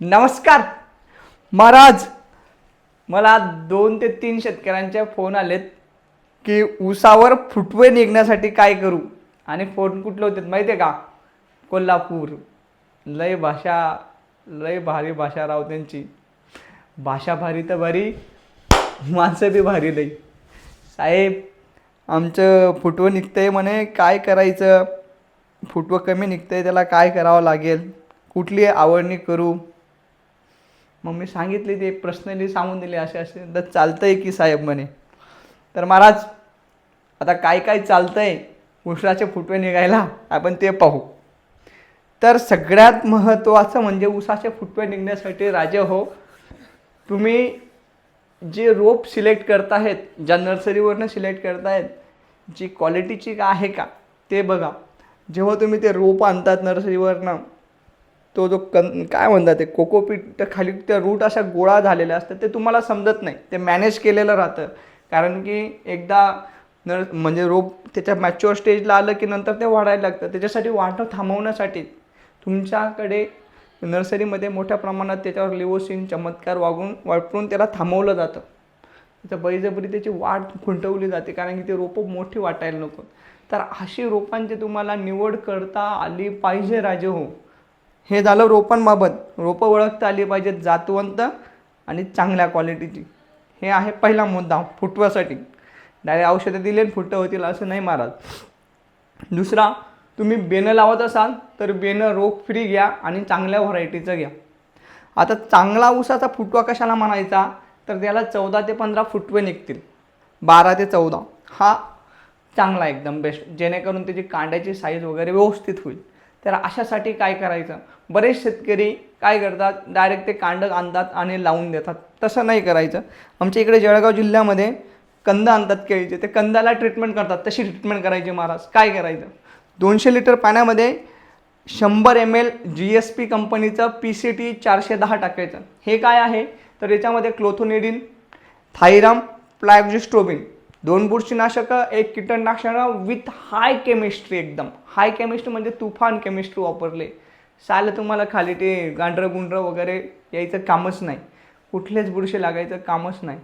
नमस्कार. महाराज मला दोन ते तीन शेतकऱ्यांचे फोन आलेत की ऊसावर फुटवे निघण्यासाठी काय करू? आणि फोन कुठले होते माहिती आहे का? कोल्हापूर. लय भाषा लय भारी भाषा राव त्यांची. भाषा भारी तर भारी माणसं बी भारी लई. साहेब आमचं फुटवं निघतंय म्हणे काय करायचं? फुटवं कमी निघतंय त्याला काय करावं लागेल? कुठली आवडणी करू? मग मी सांगितले ते प्रश्नली सांगून दिले असे असे तर चालतं आहे की साहेब म्हणे. तर महाराज आता काय काय चालतं आहे उसाचे फुटवे निघायला आपण ते पाहू. तर सगळ्यात महत्त्वाचं म्हणजे उसाचे फुटवे निघण्यासाठी राजे हो तुम्ही जे रोप सिलेक्ट करतायत ज्या नर्सरीवरनं सिलेक्ट करतायत जी क्वालिटीची का आहे का ते बघा. जेव्हा तुम्ही ते रोप आणतात नर्सरीवरनं तो जो कन काय म्हणतात ते कोकोपीट त्या खाली त्या रूट अशा गोळा झालेल्या असतात ते तुम्हाला समजत नाही. ते मॅनेज केलेलं राहतं. कारण की एकदा नर म्हणजे रोप त्याच्या मॅच्युअर स्टेजला आलं की नंतर ते वाढायला लागतं. त्याच्यासाठी वाढ थांबवण्यासाठी तुमच्याकडे नर्सरीमध्ये मोठ्या प्रमाणात त्याच्यावर लिवोसिन चमत्कार वागून वापरून त्याला थांबवलं जातं. त्याच्या बळीजबरी त्याची वाढ खुंटवली जाते कारण की ते रोपं मोठी वाटायला नको. तर अशी रोपांची तुम्हाला निवड करता आली पाहिजे राजे हो. हे झालं रोपांबाबत रोपं ओळखता आली पाहिजेत जातवंत आणि चांगल्या क्वालिटीची हे आहे पहिला मुद्दा फुटव्यासाठी. डायरेक्ट औषधं दिली आणि फुटं होतील असं नाही महाराज. दुसरा तुम्ही बेनं लावत असाल तर बेनं रोग फ्री घ्या आणि चांगल्या व्हरायटीचं घ्या. आता चांगला ऊसाचा फुटवा कशाला म्हणायचा? तर त्याला चौदा ते पंधरा फुटवे निघतील. बारा ते चौदा. हा चांगला एकदम बेस्ट जेणेकरून त्याची कांड्याची साईज वगैरे व्यवस्थित होईल. तर अशासाठी काय करायचं? बरेच शेतकरी काय करतात? डायरेक्ट ते कांड आणतात आणि लावून देतात. तसं नाही करायचं. आमच्या इकडे जळगाव जिल्ह्यामध्ये कंद आणतात केळीचे. ते कंदाला ट्रीटमेंट करतात. तशी ट्रीटमेंट करायची महाराज. काय करायचं? दोनशे लिटर पाण्यामध्ये शंभर M L G S P कंपनीचं पी सी टी चारशे दहा टाकायचं. हे काय आहे? तर याच्यामध्ये क्लोथोनिडिन थायराम प्लॅग्जिस्ट्रोबिन दोन बुरशीनाशकं एक कीटकनाशक विथ हाय केमिस्ट्री एकदम. हाय केमिस्ट्री म्हणजे तुफान केमिस्ट्री वापरले. साल तुम्हाला खाली ते गांढरं गुंढरं वगैरे यायचं कामच नाही. कुठलेच बुरशी लागायचं कामच नाही.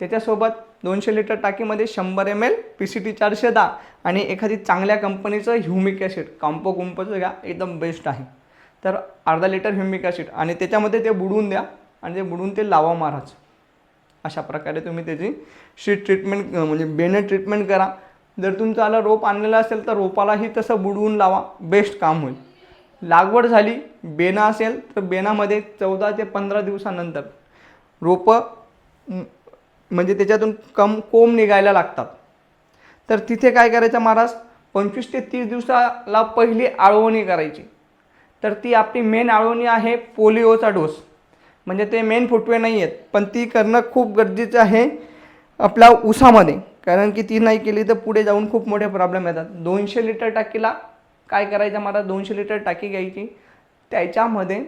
त्याच्यासोबत दोनशे लिटर टाकीमध्ये शंभर M L P C T चारशे दहा आणि एखादी चांगल्या कंपनीचं ह्युमिक ॲसिड कॉम्पो कुंपोचं घ्या एकदम बेस्ट आहे. तर अर्धा लिटर ह्युमिक ॲसिड आणि त्याच्यामध्ये ते बुडवून द्या आणि ते बुडवून ते लावा महाराज. अशा प्रकारे तुम्ही त्याची शीट ट्रीटमेंट म्हणजे बेने ट्रीटमेंट करा. जर तुमचं आला रोप आणलेलं असेल तर रोपालाही तसं बुडवून लावा. बेस्ट काम होईल. लागवड झाली बेना असेल तर बेनामध्ये चौदा ते पंधरा दिवसानंतर रोपं म्हणजे त्याच्यातून कम कोंब निघायला लागतात. तर तिथे काय करायचं महाराज? पंचवीस ते तीस दिवसाला पहिली आळवणी करायची. तर ती आपली मेन आळवणी आहे पोलिओचा डोस. म्हणजे ते मेन फुटवे नाही आहेत पण ती करणं खूप गरजेचं आहे आपल्या उसामध्ये कारण की ती नाही केली तर पुढे जाऊन खूप मोठे प्रॉब्लेम येतात. दोनशे लिटर टाकीला काय करायचं? मला दोनशे लिटर टाकी घ्यायची. त्याच्यामध्ये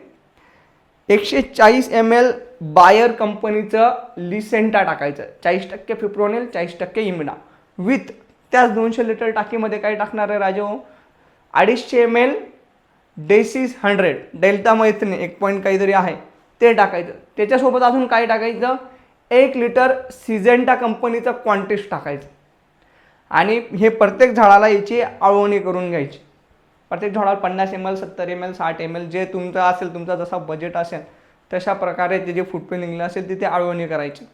एकशे चाळीस एम एल बायर कंपनीचं लिसेंटा टाकायचं. चाळीस टक्के फिप्रोनेल चाळीस टक्के इमिडा विथ त्याच दोनशे लिटर टाकीमध्ये काय टाकणार आहे राजो? अडीचशे M L Decis hundred delta मैत्रिणी एक पॉईंट काहीतरी आहे. ते टाकायचं. त्याच्यासोबत अजून काय टाकायचं? एक लिटर सिजेंटा कंपनीचं क्वांटिस टाकायचं. आणि हे प्रत्येक झाडाला याची आळवणी करून घ्यायची. प्रत्येक झाडाला पन्नास एम एल सत्तर एम एल साठ एम एल जे तुमचं असेल तुमचा जसा बजेट असेल तशा प्रकारे ते जे फुटवे निघले असेल तिथे आळवणी करायची.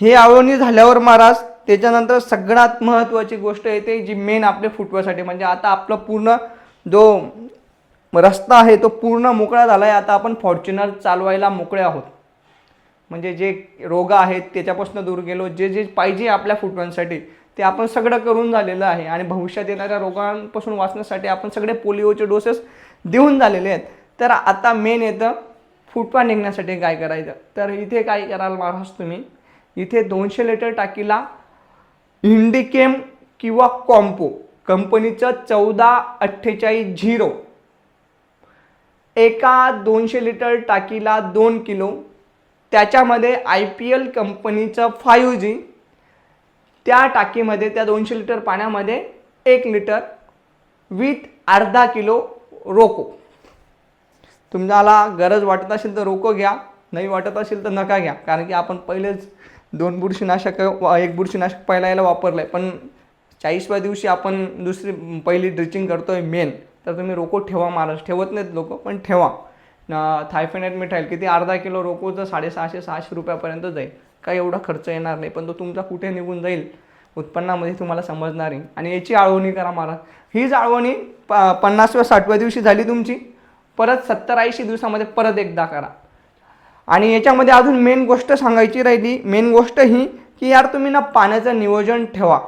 हे आळवणी झाल्यावर महाराज त्याच्यानंतर सगळ्यात महत्त्वाची गोष्ट येते जी मेन आपल्या फुटव्यासाठी म्हणजे आता आपलं पूर्ण जो रस्ता आहे तो पूर्ण मोकळा झाला आहे आता आपण फॉर्च्युनर चालवायला मोकळे आहोत. म्हणजे जे रोग आहेत त्याच्यापासून दूर गेलो. जे जे पाहिजे आपल्या फुटव्यांसाठी ते आपण सगळं करून झालेलं आहे. आणि भविष्यात येणाऱ्या रोगांपासून वाचण्यासाठी आपण सगळे पोलिओचे डोसेस देऊन झालेले आहेत. तर आता मेन येतं फुटवा निघण्यासाठी काय करायचं? तर इथे काय कराल महाराज तुम्ही? इथे दोनशे लिटर टाकीला इंडिकेम किंवा कॉम्पो कंपनीचं चौदा अठ्ठेचाळीस झिरो. एका दोनशे लिटर टाकीला दोन किलो. त्याच्यामध्ये आय पी एल कंपनीचं फायू जी त्या टाकीमध्ये त्या दोनशे लिटर पाण्यामध्ये एक लिटर विथ अर्धा किलो रोको. तुम्हाला गरज वाटत असेल तर रोको घ्या नाही वाटत असेल तर नका घ्या. कारण की आपण पहिलेच दोन बुरशीनाशक एक बुरशीनाशक पहिला याला वापरलं आहे पण चाळीसव्या दिवशी आपण दुसरी पहिली ड्रिचिंग करतो आहे मेन तर तुम्ही रोको ठेवा महाराज. ठेवत नाहीत लोक पण ठेवा. थायफेनाईट मिठाईल. किती? अर्धा किलो रोकोचं साडेसहाशे सहाशे रुपयापर्यंत जाईल. काही एवढा खर्च येणार नाही पण तो तुमचा कुठे निघून जाईल? उत्पन्नामध्ये तुम्हाला समजणार आहे. आणि याची आळवणी करा महाराज. हीच आळवणी प पन्नासव्या साठव्या दिवशी झाली तुमची. परत सत्तर ऐंशी दिवसामध्ये परत एकदा करा. आणि याच्यामध्ये अजून मेन गोष्ट सांगायची राहिली. मेन गोष्ट ही की यार तुम्ही ना पाण्याचं नियोजन ठेवा.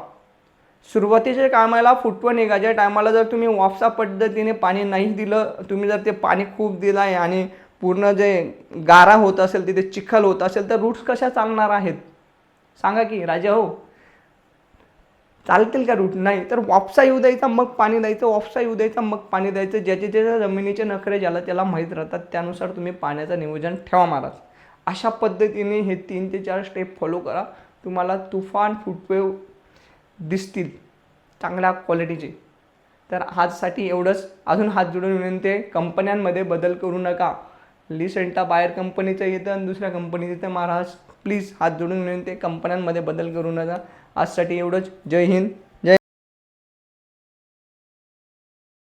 सुरुवातीच्या टायमाला फुटवं निघायच्या टायमाला जर तुम्ही वापसा पद्धतीने पाणी नाही दिलं तुम्ही जर ते पाणी खूप दिलं आहे आणि पूर्ण जे गारा होत असेल तिथे चिखल होत असेल तर रूट्स कशा चालणार आहेत? सांगा की राजा हो. चालतील का रूट नाही. तर वापसा येऊ द्यायचा मग पाणी द्यायचं वापसा येऊ द्यायचा मग पाणी द्यायचं. ज्याचे ज्याच्या जमिनीचे नखरे ज्याला त्याला माहीत राहतात त्यानुसार तुम्ही पाण्याचं नियोजन ठेवा महाराज. अशा पद्धतीने हे तीन ते चार स्टेप फॉलो करा. तुम्हाला तुफान फुटवेव दिसतील चांगल्या क्वालिटीचे तर आजसाठी एवढंच. अजून हात जोडून विनंती आहे कंपन्यांमध्ये बदल करू नका. लिसेंटा बाहेर कंपनीचं येतं आणि दुसऱ्या कंपनीचं येतं. महाराज प्लीज हात जोडून घेऊन ते कंपन्यांमध्ये बदल करू नका. आजसाठी एवढंच. जय हिंद.